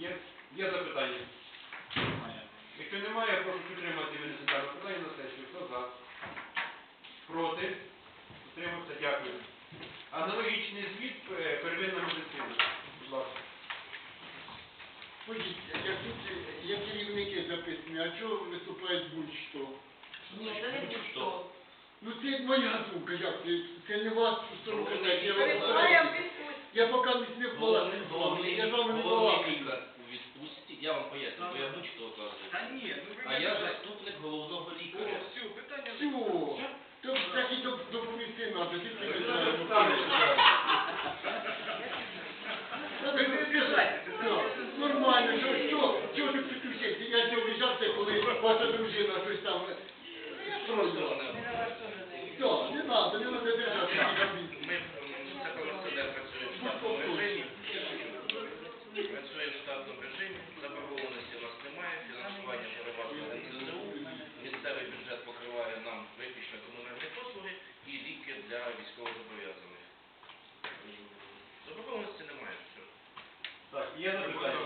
Є, є запитання? Якщо немає, я прошу підтримати винести дане питання на сесію. Хто за? Проти? Утримався? Дякую. Аналогічний звіт е, первинна медицина. Будь ласка. Тут є керівники записані, а чого виступають будь-що? Ні, це не будь-що. Ну це моя думка, як це, не вас сторону я вам поки не була Головний, головний, я з вами не головний була. лікар у відпустці, я вам поясню, бо я кажу. Та ні, ну ви А я заступник головного О, лікаря. все, питання Все, то так і доп- допомогти треба, тільки не. Ви не обіжайтеся. Все, Нормально, що, що, чого ти приключився? Я цього обіжався, коли ваша дружина щось там е, строїла. Все, не треба, не треба держати таких обід. Ми м, це колосиде працює в штатному режимі. Працює в штатному режимі, заборгованості у нас немає, фінансування переважно НСЗУ. Місцевий бюджет покриває нам виключно комунальні послуги і ліки для військовозобов'язаних. Заборгованості немає. Все. Так, є запитання.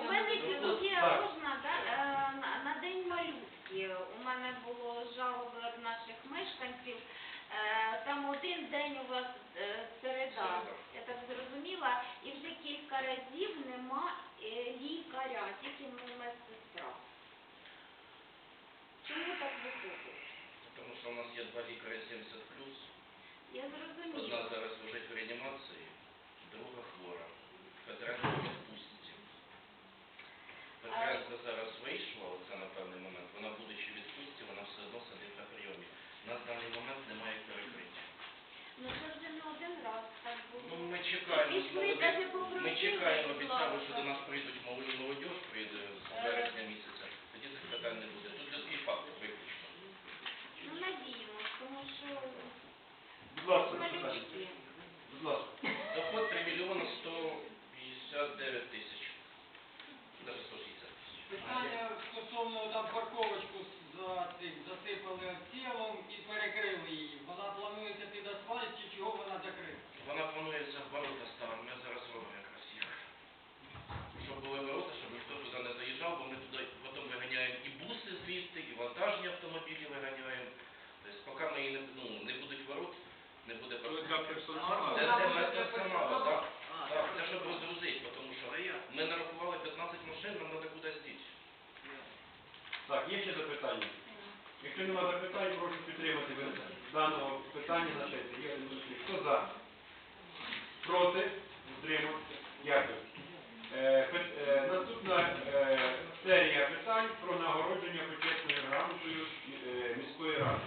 У мене є Так. можна да, е, на, на день малютки. У мене було жалоби від наших мешканців. Е, Там один день у вас е, середа, я так зрозуміла, і вже кілька разів нема е, лікаря, тільки медсестра. Чому так виходить? Тому що у нас є два лікаря 70 Я Одна зараз лежить в реанімації, друга хвора. Петренко в відпустці. Петренко зараз вийшла, оце на певний момент, вона будучи відпустці, вона все одно сидить на прийомі. У нас в даний момент немає перекриття. Ну це вже не один раз так Ну, було. ми чекаємо, Пішли, даже ми попросили, чекаємо, будь обіцяли, що до нас прийдуть молоді молодіж, прийде з Е. вересня місяця. Тоді цих питань не буде. Тут людський фактор виключно. Ну надіємось, тому що Будь ласка, малючки. Будь ласка. Доход 3 мільйони 159 тисяч. Навіть 160 тисяч. Питання стосовно там парковочку за цим засипали тілом і перекрили її. Вона планується під асфальт чи чого вона закрита? Вона планується в ворота ставити. Ми зараз робимо якраз їх. Щоб були ворота, щоб ніхто туди не заїжджав, бо ми туди потім виганяємо і буси звідти, і вантажні автомобілі виганяємо. Тобто, поки ми її не, ну, не будуть ворот, не буде для персоналу? Це для медперсоналу, так. Так, це щоб розгрузити, тому що ми нарахували 15 машин, нам треба. Так, є ще запитання? Якщо немає запитань, прошу підтримати даного питання на сесії. Хто за? Проти? Утримав? Дякую. Е, пи- е, наступна е, серія питань про нагородження почесною грамотою е, міської ради.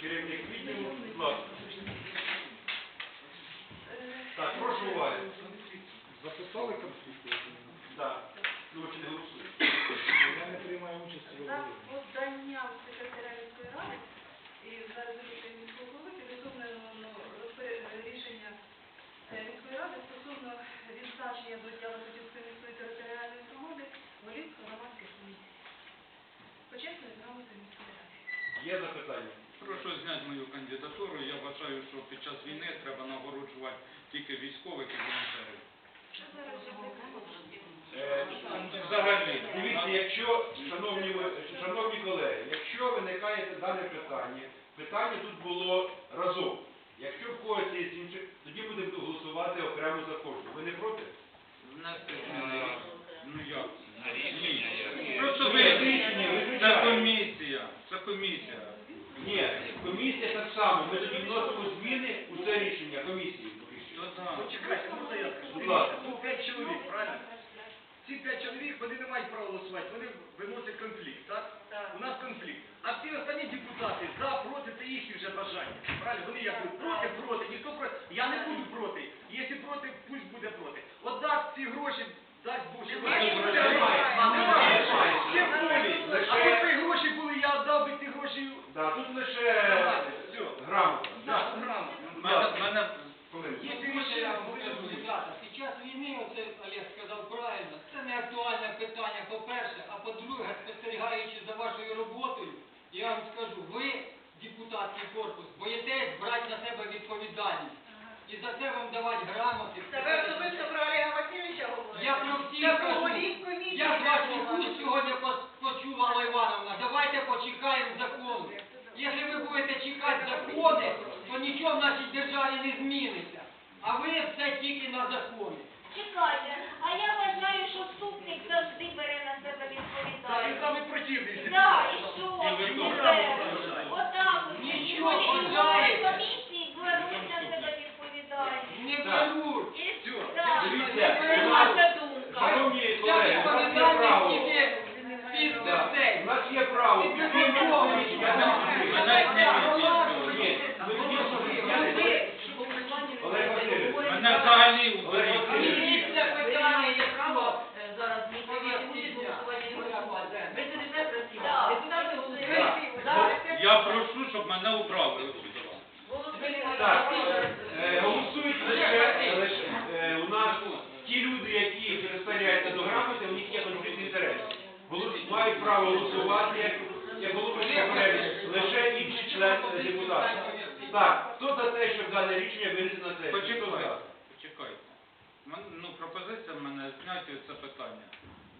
Керівник відділу, будь ласка. Так, прошу уваги. Записали конфлікти? Так, ну ви не голосуєте. Я не приймаю участі в За обговоренні. поданням секретаря міської ради і за резолюцією міського голови підготовлено рішення е, міської ради стосовно відзначення Лопатівської міської територіальної громади голів громадських комісій. Почесною грамотою міської ради. Є запитання? Прошу зняти мою кандидатуру. Я вважаю, що під час війни треба нагороджувати тільки військових і волонтерів. Е, Взагалі. Дивіться, якщо, шановні, ви- шановні колеги, якщо виникає дане питання, питання тут було разом. Якщо в когось є інше, тоді будемо голосувати окремо за кожну. Ви не проти? Ну як? Ні. Просто ви рішення, ви це звичайно. комісія. Це комісія. Ні, комісія так само. Ми тоді вносимо зміни у це рішення комісії. Почекайте, можна я скажу? Будь ласка. Тут п'ять чоловік, правильно? Ці п'ять чоловік, вони не мають права голосувати, вони виносять конфлікт, так? У нас конфлікт. А всі останні депутати за, проти, це їхні вже бажання. правильно? Вони як будуть проти, проти, ніхто проти. Я не буду проти. Якщо проти, пусть буде проти. От дасть ці гроші, дасть Боже. Немає, Немає. немає. Немає. Немає. Ще полі. Лише- А якби гроші були, я віддав би ці гроші. Да, тут лише Все. грамота. Так, грамотно. Мене, мене Хвилинку. Якщо Я буде, скажу, буде. ребята, під час війни, оце Олег сказав правильно, це не актуальне питання, по-перше, а по-друге, спостерігаючи за вашою роботою, я вам скажу, ви, депутатський корпус, боїтесь брати на себе відповідальність. І за це вам давати грамоти. Це ви особисто про Олега Васильовича говорите? Я про всіх кажу. Я з ваших уст сьогодні пос- почула, Алла Івановна, давайте почекаємо закону. Якщо ви будете чекати закони, то нічого в нашій державі не зміниться. А ви все тільки на закони. Чекайте, а я вважаю, що вступник завжди бере на себе Так, він відповідальність. самий противний. Так, і що? І ви Отак, от. Нічого, І вони- комісії беруть на себе відповідальність. Не беруть. І так. Дивіться, голосують. Так. За. Я прошу, щоб мене убрали Так, е, голосують лише, лише е, у нас ті люди, які перестаряються до грамоти, у них є конфлікт інтересів. Голос- Мають право голосувати, як, як головуючий попередньо, лише інші члени депутатів. Так, хто за те, щоб дане рішення винести на сесію? Почекайте, почекайте. Мен- Ну, пропозиція в мене зняти це питання.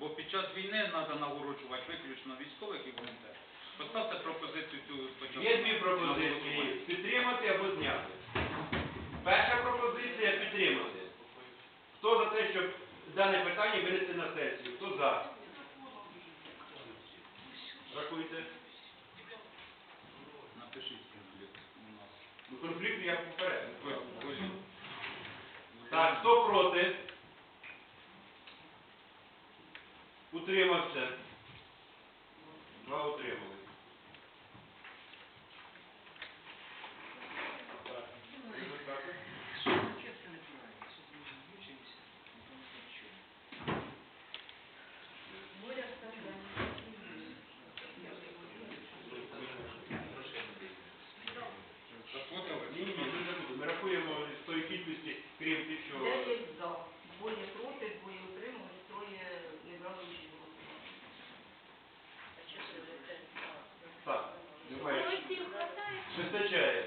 Бо під час війни треба нагороджувати виключно військових і волонтерів. Поставте пропозицію цю спочатку. Є дві пропозиції підтримати або зняти. Перша пропозиція підтримати. Хто за те, щоб дане питання винести на сесію? Хто за? Рахуйте. Напишіть конфлікт у нас. Ну, конфлікт я попередньо. Так, хто проти? Утримався. Два утримали. Так, результати. Боря Степан. Заходили? Ні, ні, ні, дуже буде. Ми рахуємо з тої кількості, крім тих, що... Дев'ять за. Двоє проти, двоє утримались, троє не брали участь в голосуванні. Так, немає. Голосів хватає? Вистачає.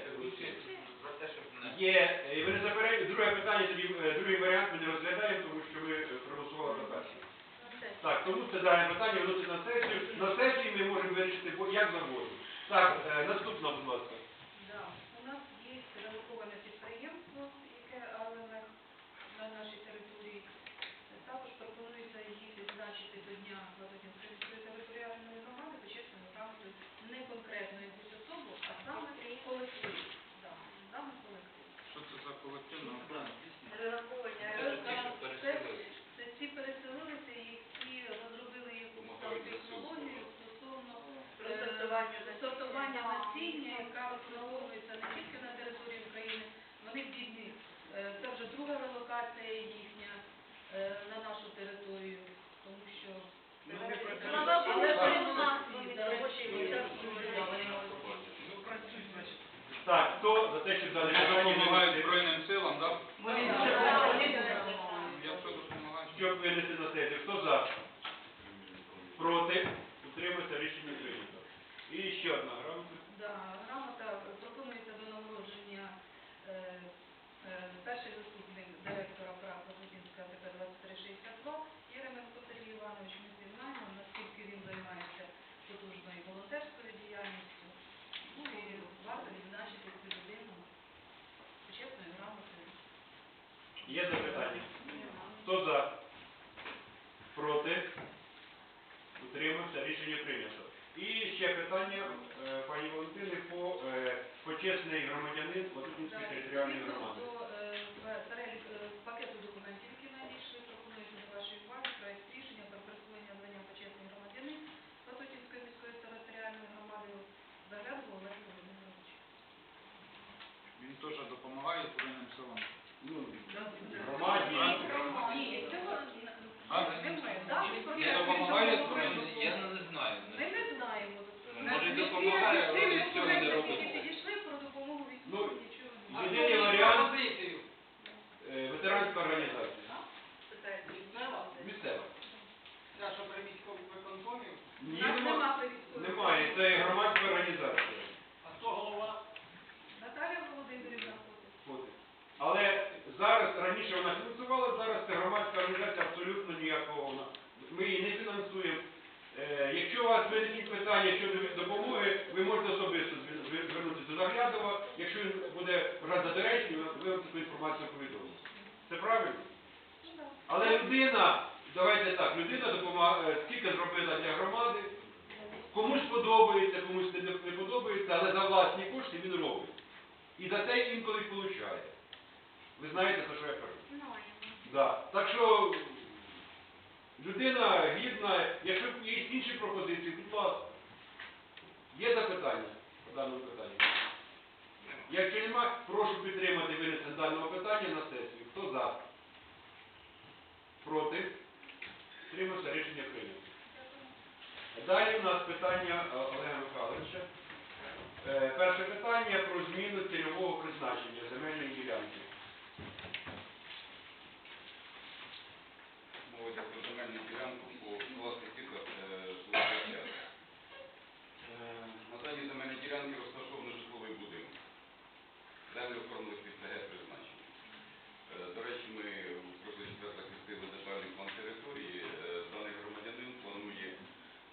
За те, е, ви не заперечуєте, друге питання, тоді е, другий варіант ми не розглядаємо, тому що ви е, проголосували за перше. Так, тому це дане питання вносить на сесію. На сесії ми можемо вирішити як завгодно. Так, наступна, будь ласка. Да. У нас є релоковане підприємство, яке АЛМ на нашій території. Також пропонується її відзначити до Дня Ладогінської міської територіальної громади почесною грамотою не конкретно якусь особу, а саме колектив. Да, саме колектив. Що це за колективна охорона? Перераховування. Це, це ці переселилися, які розробили якусь там технологію стосовно е, Сортування сортування насіння, яка використовується не тільки на території України, вони бідні. Е, Це вже друга релокація їхня е, на нашу територію, тому що що. Так, хто за те, щоб дане питання Допомагають Збройним силам, так? Дуже Якщо допомагають. щоб винести на сесію? Хто за? Проти? Утримується рішення прийнято. І ще одна грамота. Да, грамота пропонується до нагородження е, е, перший заступник директора ПРА Лозинська ТП 2362 Єременко Сергій Іванович. Ми всі знаємо, наскільки він займається потужною волонтерською діяльністю. Ну і варто відзначити цю людину почесною грамотою. Є запитання? Хто за? Проти? Утримався, рішення прийнято. І ще питання е, пані Валентини по е, почесний громадянин Латутінської територіальної громади. Е, перелік е, пакету документів, які надійшли, пропонується до вашої уваги проект рішення про присвоєння звання почесний громадянин Латутінської міської територіальної громади. Заглядував Олег Володимирович. теж допомагають воєнним силам. Ну, громаді. Ні, цього А? немає. Да, ми Не допомагають воєнним силам? Я не знаю. Ми не знаємо. Може, й Всі допомагає, але активні цього не документи, робить. які підійшли про допомогу Ну, військовим, нічого. А Єдиний хто дав варіант пропозицію? е, ветеранська організація. Питається. Місцева. Це що при військовому виконкомі? Ні, Нас нема- нема при військових. немає. Це громадська організація. А хто голова? Наталя Володимирівна ходить. От. Але зараз, раніше вона фінансувала, зараз це громадська організація абсолютно ніякого. вона. Ми її не фінансуємо. Е, якщо у вас виникнуть питання щодо допомоги, ви можете особисто звер- звер- звернутися до Заглядова. Якщо він буде вважати за доречні, ви таку інформацію повідомите. Це правильно? Але людина, давайте так, людина допомагає, скільки зробила для громади, комусь подобається, комусь не подобається, але за власні кошти він робить. І за це інколи получає. Ви знаєте, за що я кажу? Да. Так що людина гідна, якщо є інші пропозиції, будь ласка. Є запитання по даному питанню? Якщо нема, прошу підтримати винесення даного питання на сесію. Хто за? Проти? Тримався рішення прийнято. Далі у нас питання е, Олега Михайловича. Е, Перше питання про зміну цільового призначення земельної ділянки. Мова йде про земельну ділянку власних тітках. На даній земельній ділянці розташований житловий будинок. Землі оформили під призначення. Е, До речі, ми в прошлий захистили детальний план території. Е, Даний громадянин планує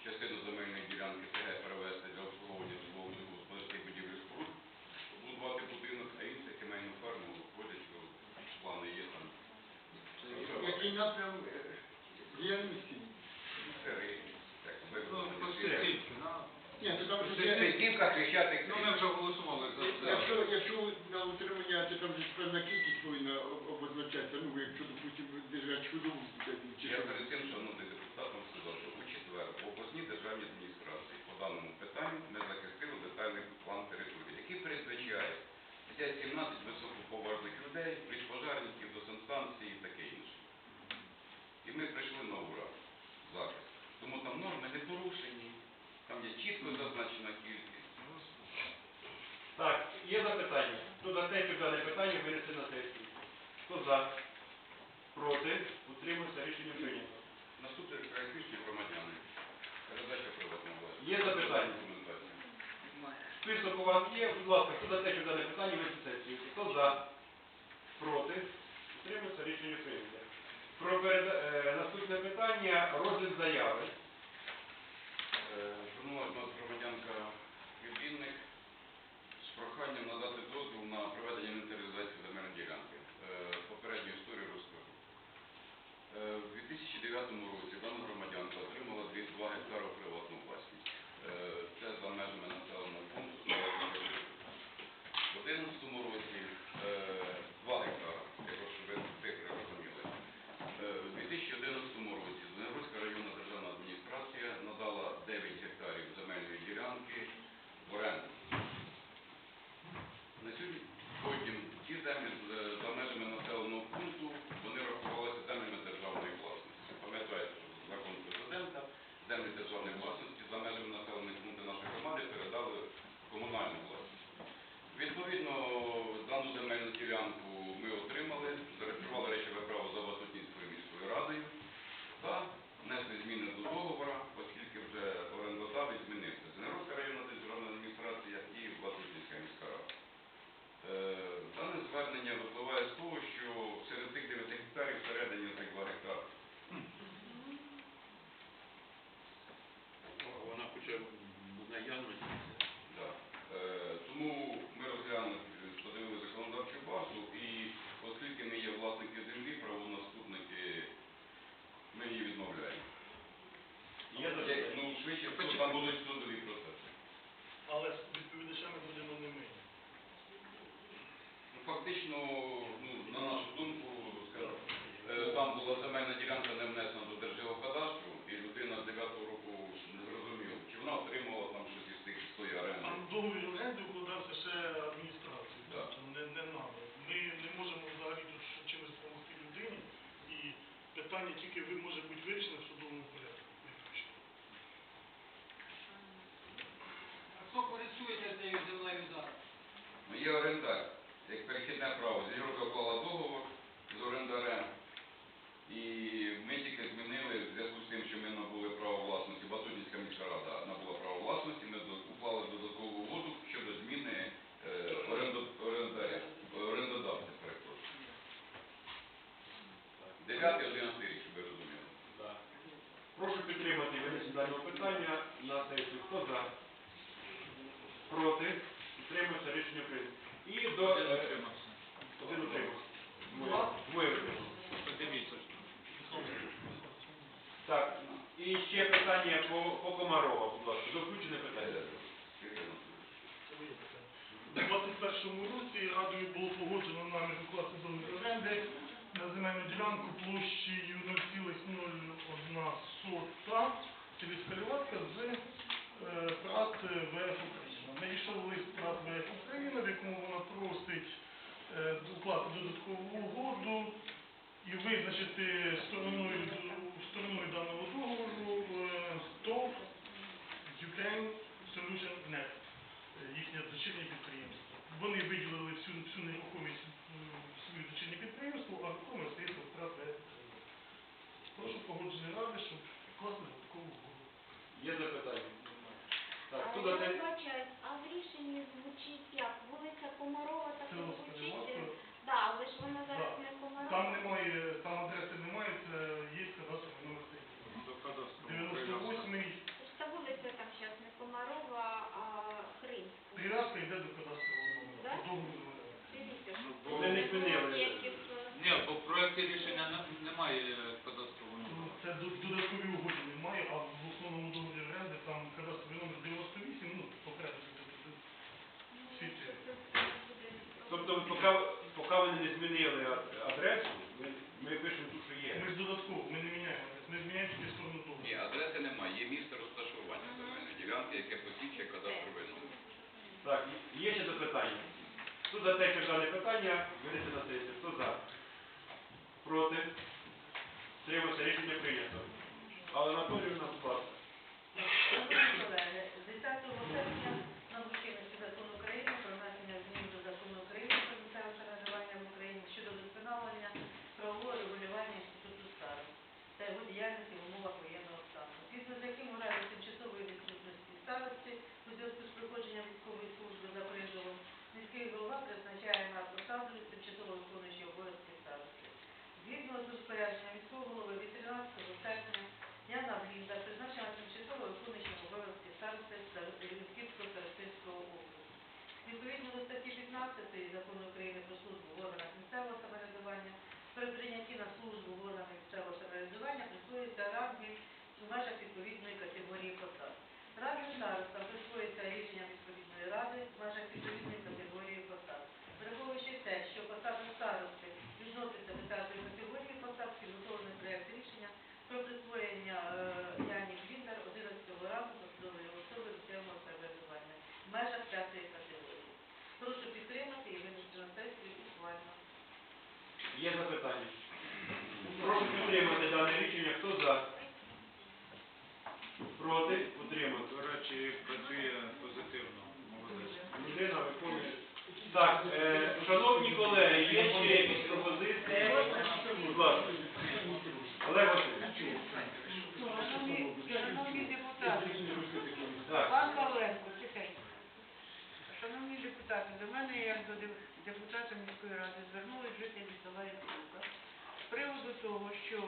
частину земельної ділянки ТГ перевести для обслуговування житлового будівель споруд, побудувати будинок, а інше сімейну ферму, входять, що плани є там. Е, діяльності? Ну, на. Ні, то там же є- Сидівка, хрещатик. Ну, ми вже голосували за це. Якщо, якщо на утримання, то там же певна кількість повинна об- обозначатися. Ну, якщо, допустимо, держать худобу, чи Я що. перед цим, шановний депутат, вам сказав, що у четвер в обласній державній адміністрації по даному питанню ми захистили детальний план території, який передбачає 5-17 високоповажних людей, плюс пожарників до санстанції і таке інше. І ми прийшли на ура захист. Тому там норми не порушені, там є чітко зазначена кількість. Так, є запитання. Хто за те, щоб дане питання винести на сесію? Хто за? Проти? Утримався рішення прийнято. Наступне крайфішні громадяни. Передача приватного власності. Є запитання? Список у вас є, будь ласка, хто за те, щоб дане питання винести на сесію? Хто за? Проти? Утримався рішення прийнято. Про переда... е, наступне питання розгляд заяви. Звернулася нас громадянка Відвінник з проханням надати дозвіл на проведення інвентаризації земельної ділянки. Е, Попередню історію розкажу. Е, В 2009 році дана громадянка отримала 2 гектари у приватну власність. Е, Це за межами населеного пункту. В 2011 році 2 гектара, якщо щоб ви цифри розуміли. Е, У 2011 році Звенигородська районна державна адміністрація надала 9 гектарів земельної ділянки в оренду. На сьогодні потім ті землі з- за межами населеного пункту вони рахувалися землями державної власності. Пам'ятаєте, що закон президента землі державної власності за межами населених пунктів нашої громади передали в комунальну власність. Відповідно, дану земельну ділянку ми отримали, зареєстрували речове право за Васотінською міською радою та внесли зміни до договора, оскільки вже орендодавець змінився. Зенеродська районна державна адміністрація і Васотінська міська рада. Е, Дане звернення випливає з того, що серед цих 9 гектарів всередині цих 2 гектари. Вона хоче наявності. Да. Е, Тому ми розглянули, подивили законодавчу базу і оскільки ми є власники землі, правонаступники, ми її відмовляємо. Є запитання? Ну, швидше, всього, там будуть судові процеси. Але з відповідачами будемо не ми. Ну, Фактично, ну, на нашу думку, скажу, е, там була земельна ділянка не внесена до Держгеокадастру, і людина з 9-го року не зрозуміла, чи вона отримала там щось із тих з тої оренди. Там договір оренди укладався ще адміністрацією. Так. Тобто Не, не орендар, як перехідне право. Зігорка уклала договор з орендарем. І ми тільки змінили в зв'язку з тим, що ми набули право власності, Батутівська міська рада набула право власності, ми уклали додаткову угоду щодо зміни е, оренду, орендаря, орендодавця, перепрошую. 9-11 рік, щоб ви розуміли. Да. Прошу підтримати винесення даного питання на сесію. Хто за? Проти? Підтримується рішення прийнято. І до... Один е, утримався. Один утримався. Двоє. Двоє утрималися. Подивіться. Так, і ще питання по, по Комарова, будь ласка. Доключене питання. У 21 році радою було погоджено нами докласти договір оренди на земельну ділянку площею 0,01 сота через Каліватка з е, ПРАТ ВФ Україна. Надійшов лист ПРАТ ВФ Україна, в якому вона просить е, укласти додаткову угоду і визначити стороною, стороною даного договору е, ТОВ Ukraine Solution Net е, їхнє дочірнє підприємство. Вони виділили всю, всю нерухомість в своє дочірнє підприємство, а рухоме стається втрата. Прошу погодження ради, щоб класти додаткову було. Є запитання? Так, А хто я за те? вибачаюсь, а в рішенні звучить як? Вулиця Комарова так і звучить? Так, Да, але ж вона зараз Да. не Комарова. Там немає, там адреси немає, це є кадастровий номер стоїть. До кадастру. 98-й Тож Та вулиця там зараз не Комарова, а Хримська. прив'язка йде до кадастрового номера. Да? По договору оренди. Дивіться, Ну, що Вони не змінили. ніяких, е, Ні, бо в проєкті рішення не- немає кадастрового Ну, номера. Це до- додаткові угоди немає, а в основному договорі оренди там кадастровий номер 98, ну, попередньо. ну, Світі. що це буде Тобто, поки, поки вони не змінили адресу, ми, ми пишемо ту, що є. Ми ж додатково, ми не міняємо адрес, ми зміняємо тільки сторону Ні, адреси немає, є місце розташування земельної ділянки, яке посвідчує кадастровий номер. Так, є ще запитання? Хто за те, що дане питання винести на сесію? Хто за? Проти? Тримався рішення прийнято. Але Анатоліївна, будь ласка. Шановні колеги, 10 серпня на чинності закону України про внесення змін до закону України про місцеве самоврядування в Україні щодо вдосконалення правового регулювання інституту старост та його діяльності в умовах воєнного стану. Згідно з яким у разі тимчасової відсутності старості у зв'язку з проходженням військової служби за призовом міський голова призначає на посаду тимчасово виконуючого обов'язки старости. Розпорядженням міського голови від 13 серпня Яна Глінда призначена тимчасово виконуючим обов'язки старости Рівненського старостинського округу. Відповідно до статті 15 Закону України про службу в органах місцевого самоврядування, при прийнятті на службу в органах місцевого самоврядування присвоюється ранги в межах відповідної категорії посад. Ранги староста присвоюється рішенням відповідної ради в межах відповідної категорії посад. Враховуючи те, що посада старости відноситься до п'ятої категорії посад, підготовлений проєкт рішення про присвоєння е, Яні Гліндар 11 ранку посадової особи місцевого самоврядування в межах п'ятої категорії. Прошу підтримати і винести на сесію буквально. Є запитання? Прошу підтримати дане рішення. Хто за? Проти? Утримати. До речі, працює позитивно. Молодець. Людина виконує. Так, е, шановні колеги, є ще якісь пропозиції? Будь ласка. Олег Васильович. Шановні шановні депутати, пан Павленко, тихенько. Шановні депутати, до мене як до депутата міської ради звернулись жителі села Яківка з приводу того, що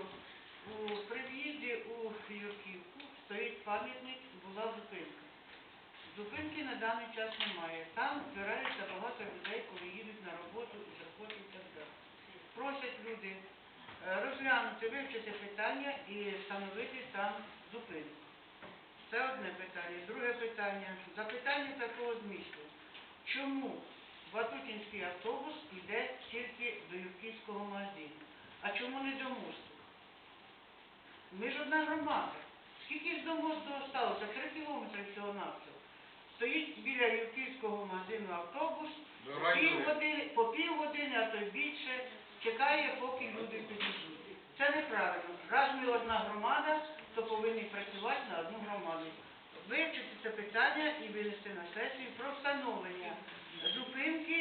у, при в'їзді у Юрківку стоїть пам'ятник, була зупинка. Зупинки на даний час немає. Там збирається багато людей, коли їдуть на роботу і з роботи і так далі. Просять люди розглянути, вивчити питання і встановити там зупинку. Це одне питання. Друге питання. Запитання такого змісту. Чому Ватутінський автобус йде тільки до Юрківського магазину? А чому не до мосту? Ми ж одна громада. Скільки ж до мосту осталося? Три кілометри всього навсього. Стоїть біля Юрківського магазину автобус, по райдури. півгодини, по півгодини, а то й більше, чекає, поки люди підійдуть. Це неправильно. Раз ми одна громада, то повинні працювати на одну громаду. Вивчити це питання і винести на сесію про встановлення зупинки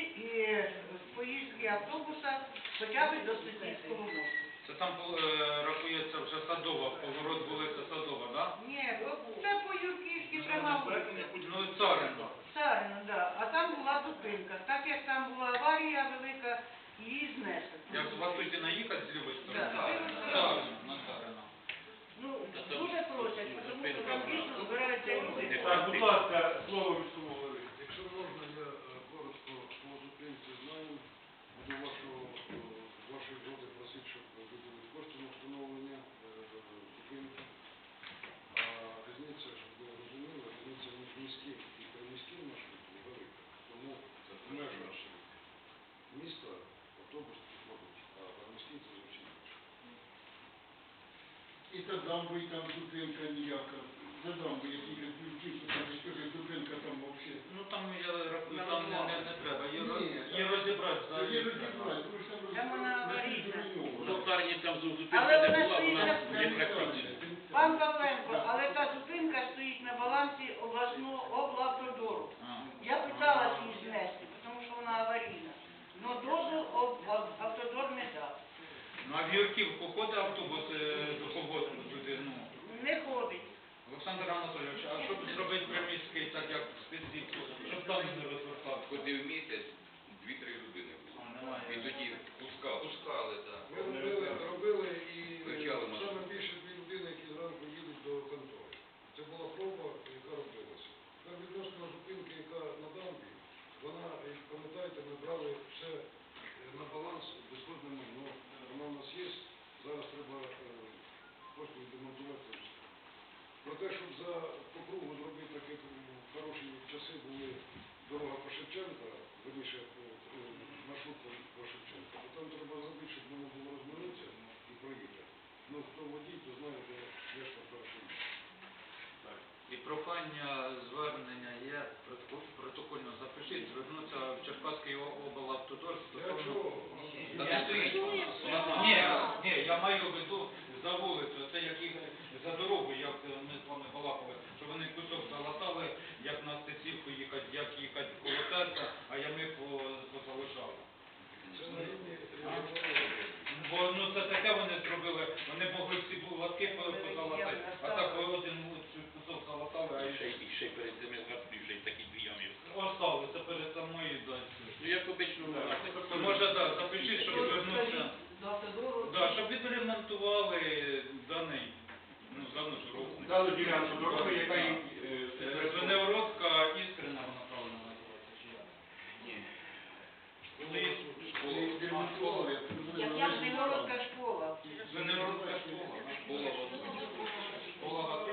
автобуса хоча б до Сосідського мосту. Це там е, рахується вже садова, поворот вулиця Садова, так? Ні, от це по Юрківській пряма вулиця. Ну, Царина. Царина, да. А там була зупинка. Так як там була аварія велика, її знесли. Як з Васютіна їхати з лівої сторони? Да. Царина, на Царина. Ну, дуже просять, тому що там дійсно збираються люди. Так, будь ласка, слово міському голові. Якщо можна, я е, коротко по зупинці знаю. Буду вашого, е, вашої згоди просити, щоб виділити кошти на встановлення е, зупинки. А різниця, щоб ви розуміли, різниця між міським і приміським маршрутом велика. Тому в межах автобус ходить, а це зовсім інше. І за дамбою там зупинка ніяка. За дамбою, як їхати ключів, там скажи, зупинка там взагалі. Ну там я рахую, там не, не, не треба. Є, роз- є розібрати Це взагалі є розібрати, тому що там Там вона аварійна. в там зупинка Але не вона була, вона стоїть не практична. Пан Павленко, але та зупинка стоїть на балансі обласного облавтодору. А. Я питалась її знести, тому що вона аварійна. Но дозвіл об- об- автодор не дав. А ходить автобус е, до Поботу туди, ну. Не ходить. Олександр Анатолійович, а щоб зробити приміський, так як спецвіку, щоб там не розвертати? Ходив місяць, дві-три людини. А, немає. І тоді пускав. Пускали, так. Ми робили, робили і Вивчали е, маршрут. саме більше дві людини, які зранку їдуть до контори. Це була проба, яка робилася. Тепер відносно зупинки, яка на дамбі, вона, як пам'ятаєте, ми брали все е, на баланс безходне майно. Вона у нас є. Зараз треба е, просто демонтувати. це все. Про те, щоб за по кругу зробити так, як в хороші часи були дорога по Шевченка, верніше по е, маршрут по, по Шевченка, то там треба зробити, щоб можна було розминутися і проїхати. Ну, хто водій, то знає, де решта перший. І прохання звернення є, протокол- протокольно запишіть, звернутися в Черкаський облавтодор стосовно... Та не стоїть. Ні, ні, я маю в виду за вулицю, це як їх за дорогу, як ми з вами балакали, що вони кусок залатали, як на стецівку їхати, як їхати коло церква, а ями по- позалишали. Бо ну це таке вони зробили, вони могли всі булатки позалатати, а так один цю а І ще, і ще перед цими зверху вже й такі дві ями. остали, це перед самою далі. Ну, як обично, у нас. Може, так, запишіть, щоб звернутися. Да, щоб відремонтували даний, ну, дану дорогу. Дали ділянку дороги, яка їм е, Звенигородка іскрена вона правильно називається, чи як? Ні. Коли Не демонтували, а привели Як на я весь Звенигородська школа. Звенигородка школа. Школа в одному. Школа Гату.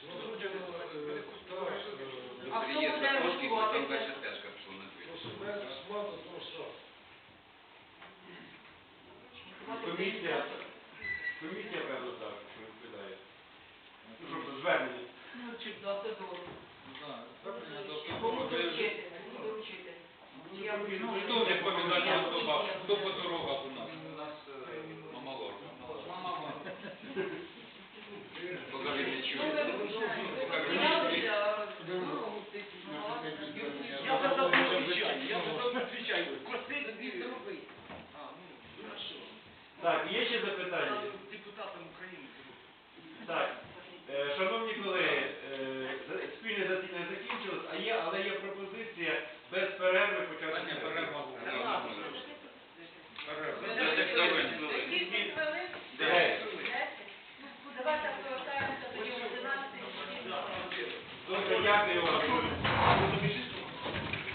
Зважуємо, е, так, е, А хто Реєстр буде Трошківський, там рахувати? далі стежка пішла на дві. то себе смата, то шаг. комісія, комісія, певно, так, що відповідає. Ну, щоб звернення. Ну, чи до автодору. Да, звернення до Кому автодору. доручити? Кому доручити? Чи я- Ну, хто відповідальна особа? Хто по дорогах у нас? У нас е. Мама. Покажи мені чого. Ну, ви вручаєте. Я ну, Я казав не отвечай, я казав не отвечай. Косить тобі ну. Так, є ще запитання?